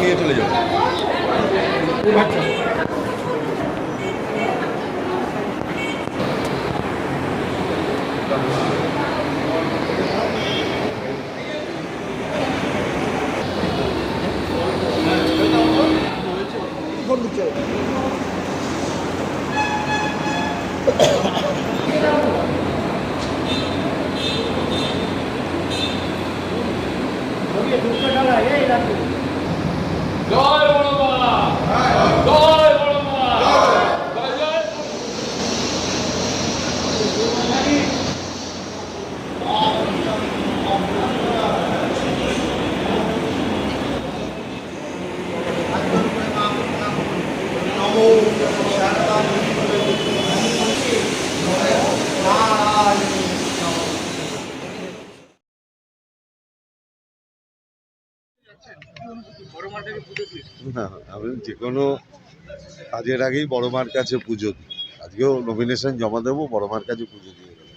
নিয়ে চলে যাব জয় বড় না, আমি যে কোনো কাজের আগেই বড় মার কাছে পুজো দিই আজকেও নমিনেশন জমা দেবো বড় মার কাছে পুজো দিয়ে দেবো।